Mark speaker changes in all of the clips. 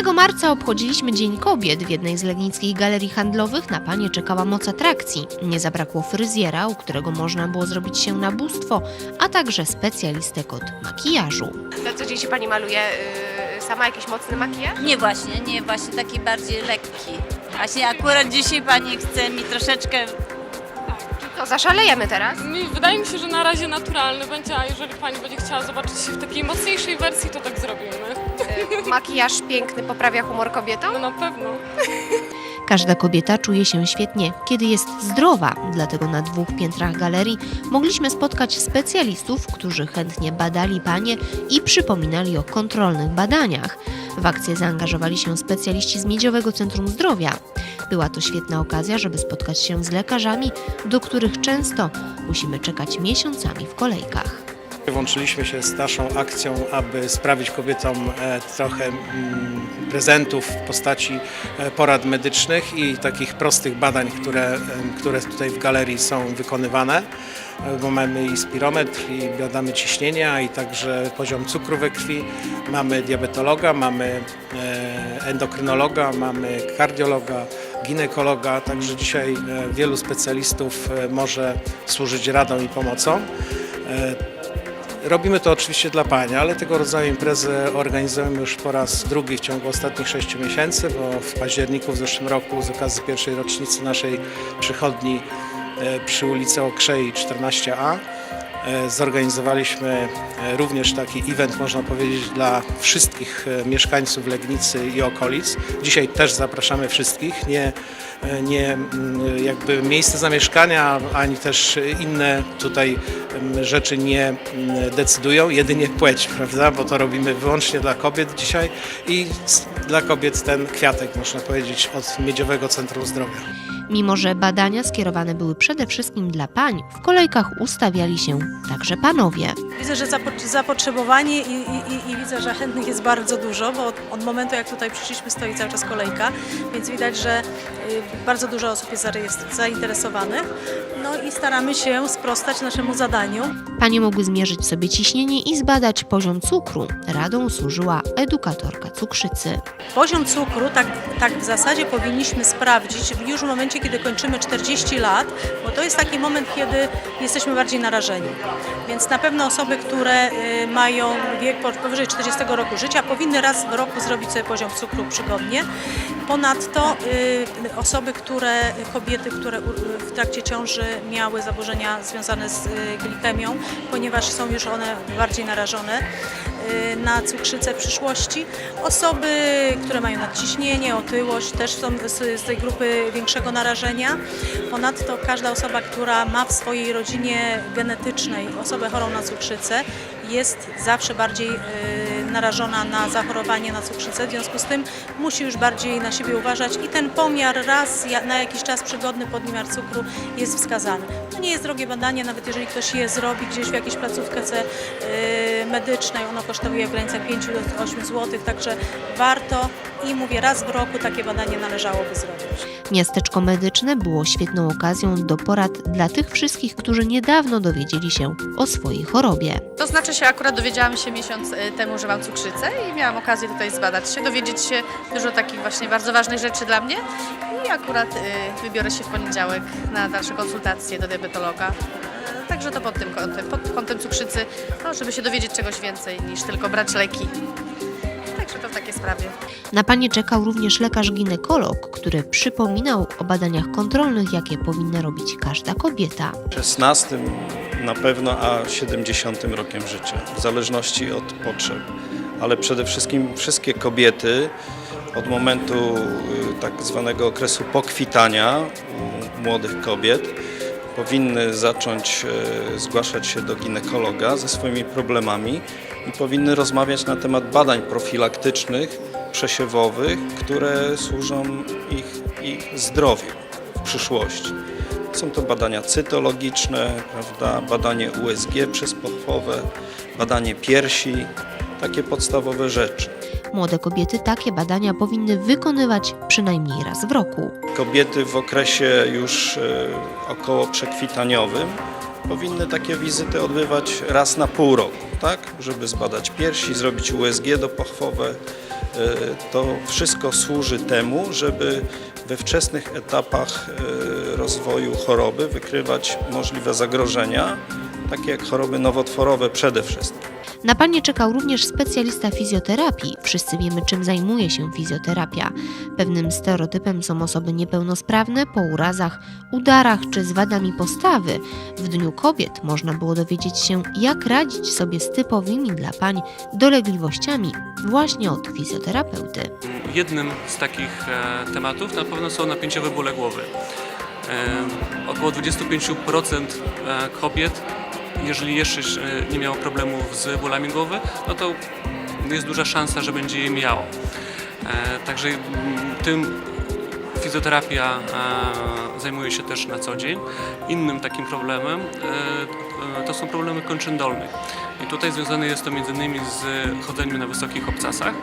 Speaker 1: 8 marca obchodziliśmy Dzień Kobiet. W jednej z legnickich galerii handlowych na panie czekała moc atrakcji. Nie zabrakło fryzjera, u którego można było zrobić się na bóstwo, a także specjalistek od makijażu.
Speaker 2: Na co dzień się Pani maluje y, sama jakiś mocny makijaż?
Speaker 3: Nie właśnie, nie właśnie, taki bardziej lekki. Właśnie akurat dzisiaj pani chce mi troszeczkę
Speaker 2: To zaszalejemy teraz.
Speaker 4: Mi, wydaje mi się, że na razie naturalny będzie, a jeżeli pani będzie chciała zobaczyć się w takiej mocniejszej wersji, to tak zrobimy.
Speaker 2: Y, makijaż piękny poprawia humor kobietom?
Speaker 4: No na pewno.
Speaker 1: Każda kobieta czuje się świetnie, kiedy jest zdrowa, dlatego na dwóch piętrach galerii mogliśmy spotkać specjalistów, którzy chętnie badali panie i przypominali o kontrolnych badaniach. W akcję zaangażowali się specjaliści z Miedziowego Centrum Zdrowia. Była to świetna okazja, żeby spotkać się z lekarzami, do których często musimy czekać miesiącami w kolejkach.
Speaker 5: Włączyliśmy się z naszą akcją, aby sprawić kobietom e, trochę mm, prezentów w postaci e, porad medycznych i takich prostych badań, które, em, które tutaj w galerii są wykonywane, E, bo mamy i spirometr, i badamy ciśnienia, i także poziom cukru we krwi. Mamy diabetologa, mamy e, endokrynologa, mamy kardiologa, ginekologa, także dzisiaj e, wielu specjalistów e, może służyć radą i pomocą. Robimy to oczywiście dla Pani, ale tego rodzaju imprezę organizujemy już po raz drugi w ciągu ostatnich sześciu miesięcy, bo w październiku w zeszłym roku z okazji pierwszej rocznicy naszej przychodni e, przy ulicy Okrzei 14a e, zorganizowaliśmy e, również taki event, można powiedzieć, dla wszystkich mieszkańców Legnicy i okolic. Dzisiaj też zapraszamy wszystkich, nie, nie mm, jakby miejsce zamieszkania, ani też inne tutaj em, rzeczy nie mm, decydują, jedynie płeć, prawda, bo to robimy wyłącznie dla kobiet dzisiaj i dla kobiet ten kwiatek, można powiedzieć, od Miedziowego Centrum Zdrowia.
Speaker 1: Mimo, że badania skierowane były przede wszystkim dla pań, w kolejkach ustawiali się także panowie.
Speaker 6: Widzę, że zapo- zapotrzebowanie i, i, i- widzę, że chętnych jest bardzo dużo, bo od, od momentu jak tutaj przyszliśmy stoi cały czas kolejka, więc widać, że y, bardzo dużo osób jest zainteresowanych. No i staramy się sprostać naszemu zadaniu.
Speaker 1: Panie mogły zmierzyć sobie ciśnienie i zbadać poziom cukru. Radą służyła edukatorka cukrzycy.
Speaker 6: Poziom cukru tak, tak w zasadzie powinniśmy sprawdzić już w momencie, kiedy kończymy 40 lat, bo to jest taki moment, kiedy jesteśmy bardziej narażeni. Więc na pewno osoby, które y, mają wiek po- powyżej 40 roku życia, powinny raz w roku zrobić sobie poziom cukru przygodnie. Ponadto y, osoby, które, kobiety, które w trakcie ciąży miały zaburzenia związane z y, glikemią, ponieważ są już one bardziej narażone na cukrzycę w przyszłości. Osoby, które mają nadciśnienie, otyłość też są z, z tej grupy większego narażenia. Ponadto każda osoba, która ma w swojej rodzinie genetycznej osobę chorą na cukrzycę, jest zawsze bardziej y, narażona na zachorowanie na cukrzycę. W związku z tym musi już bardziej na siebie uważać i ten pomiar raz na jakiś czas przygodny podmiar cukru jest wskazany. To nie jest drogie badanie, nawet jeżeli ktoś je zrobi gdzieś w jakiejś placówce y, medycznej, ono kosztuje w granicach 5 do 8 zł, także warto i mówię, raz w roku takie badanie należałoby zrobić.
Speaker 1: Miasteczko medyczne było świetną okazją do porad dla tych wszystkich, którzy niedawno dowiedzieli się o swojej chorobie.
Speaker 7: To znaczy się, akurat dowiedziałam się miesiąc e, temu, że mam cukrzycę i miałam okazję tutaj zbadać się, dowiedzieć się dużo takich właśnie bardzo ważnych rzeczy dla mnie i akurat e, wybiorę się w poniedziałek na dalsze konsultacje do diabetologa. Także to pod tym kątem, pod kątem cukrzycy, no, żeby się dowiedzieć czegoś więcej niż tylko brać leki. Także to w takiej sprawie.
Speaker 1: Na panie czekał również lekarz ginekolog, który przypominał o badaniach kontrolnych, jakie powinna robić każda kobieta.
Speaker 8: 16 na pewno, a 70 rokiem życia, w zależności od potrzeb. Ale przede wszystkim wszystkie kobiety od momentu y, tak zwanego okresu pokwitania u młodych kobiet powinny zacząć y, zgłaszać się do ginekologa ze swoimi problemami i powinny rozmawiać na temat badań profilaktycznych, przesiewowych, które służą ich, ich zdrowiu w przyszłości. Są to badania cytologiczne, prawda, badanie USG przezpochwowe, badanie piersi, takie podstawowe rzeczy.
Speaker 1: Młode kobiety takie badania powinny wykonywać przynajmniej raz w roku.
Speaker 8: Kobiety w okresie już e, około przekwitaniowym powinny takie wizyty odbywać raz na pół roku. Tak, żeby zbadać piersi, zrobić USG dopochwowe. E, To wszystko służy temu, żeby we wczesnych etapach e, rozwoju choroby wykrywać możliwe zagrożenia, takie jak choroby nowotworowe przede wszystkim.
Speaker 1: Na panie czekał również specjalista fizjoterapii. Wszyscy wiemy, czym zajmuje się fizjoterapia. Pewnym stereotypem są osoby niepełnosprawne po urazach, udarach czy z wadami postawy. W Dniu Kobiet można było dowiedzieć się, jak radzić sobie z typowymi dla pań dolegliwościami właśnie od fizjoterapeuty.
Speaker 9: Jednym z takich e, tematów na pewno są napięciowe bóle głowy. E, około 25% e, kobiet, jeżeli jeszcze e, nie miało problemów z bólami głowy, no to jest duża szansa, że będzie je miało. E, także mm, tym fizjoterapia e, zajmuje się też na co dzień. Innym takim problemem to są problemy kończyn dolnych. I tutaj związane jest to m.in. z chodzeniem na wysokich obcasach.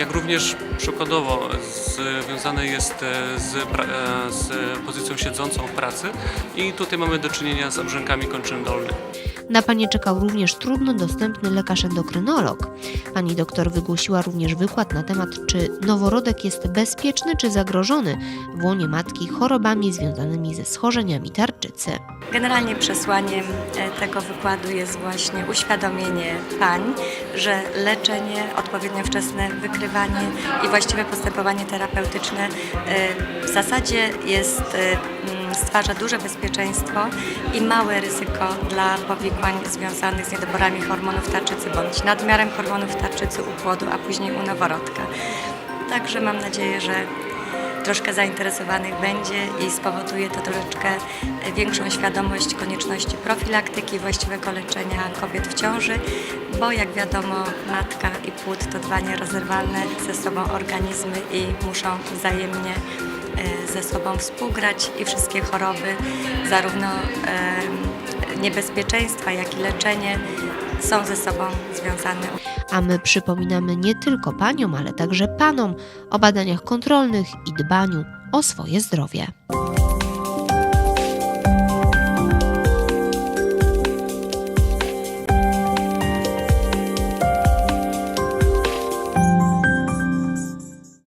Speaker 9: Jak również przykładowo związane jest e, z, e, z pozycją siedzącą w pracy i tutaj mamy do czynienia z obrzękami kończyn dolnych.
Speaker 1: Na panie czekał również trudno dostępny lekarz endokrynolog. Pani doktor wygłosiła również wykład na temat, czy noworodek jest bezpieczny czy zagrożony w łonie matki chorobami związanymi ze schorzeniami tarczycy.
Speaker 10: Generalnie przesłaniem e, tego wykładu jest właśnie uświadomienie pań, że leczenie, odpowiednio wczesne wykrywanie i właściwe postępowanie terapeutyczne e, w zasadzie jest, e, stwarza duże bezpieczeństwo i małe ryzyko dla powikłań związanych z niedoborami hormonów tarczycy bądź nadmiarem hormonów tarczycy u płodu, a później u noworodka. Także mam nadzieję, że troszkę zainteresowanych będzie i spowoduje to troszeczkę większą świadomość konieczności profilaktyki, właściwego leczenia kobiet w ciąży, bo jak wiadomo matka i płód to dwa nierozerwalne ze sobą organizmy i muszą wzajemnie e, ze sobą współgrać i wszystkie choroby, zarówno e, niebezpieczeństwa, jak i leczenie są ze sobą związane.
Speaker 1: A my przypominamy nie tylko paniom, ale także panom o badaniach kontrolnych i dbaniu o swoje zdrowie.